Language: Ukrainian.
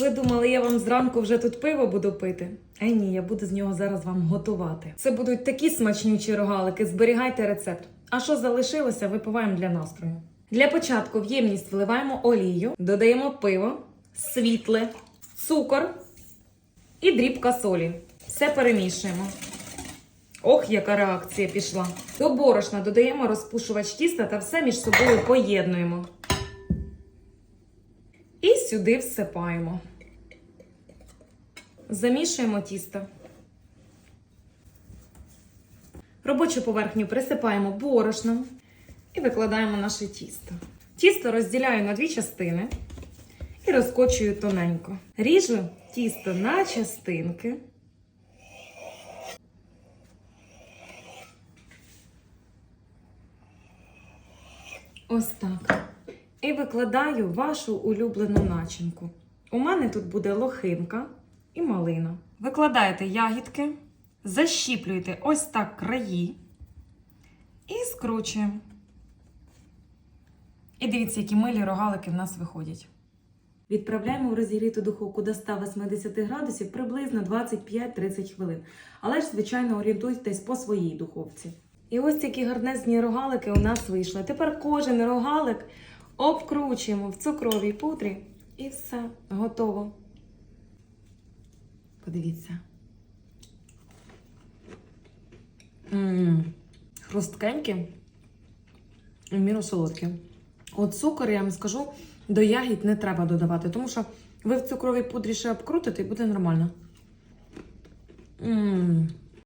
Ви думали, я вам зранку вже тут пиво буду пити? А ні, я буду з нього зараз вам готувати. Це будуть такі смачнючі рогалики, зберігайте рецепт. А що залишилося, випиваємо для настрою. Для початку в ємність вливаємо олію, додаємо пиво, світле, цукор і дрібка солі. Все перемішуємо. Ох, яка реакція пішла. До борошна додаємо розпушувач тіста та все між собою поєднуємо. Сюди всипаємо. Замішуємо тісто. Робочу поверхню присипаємо борошном і викладаємо наше тісто. Тісто розділяю на дві частини і розкочую тоненько. Ріжу тісто на частинки. Ось так. І викладаю вашу улюблену начинку. У мене тут буде лохинка і малина. Викладаєте ягідки, защіплюєте ось так краї і скручуємо. І дивіться, які милі рогалики в нас виходять. Відправляємо в розігріту духовку до 180 градусів приблизно 25-30 хвилин. Але ж, звичайно, орієнтуйтесь по своїй духовці. І ось такі гарнезні рогалики у нас вийшли. Тепер кожен рогалик обкручуємо в цукровій пудрі і все, готово. Подивіться. М, Хрусткенькі і в міру солодкі. От цукор, я вам скажу, до ягід не треба додавати, тому що ви в цукровій пудрі ще обкрутите і буде нормально. М,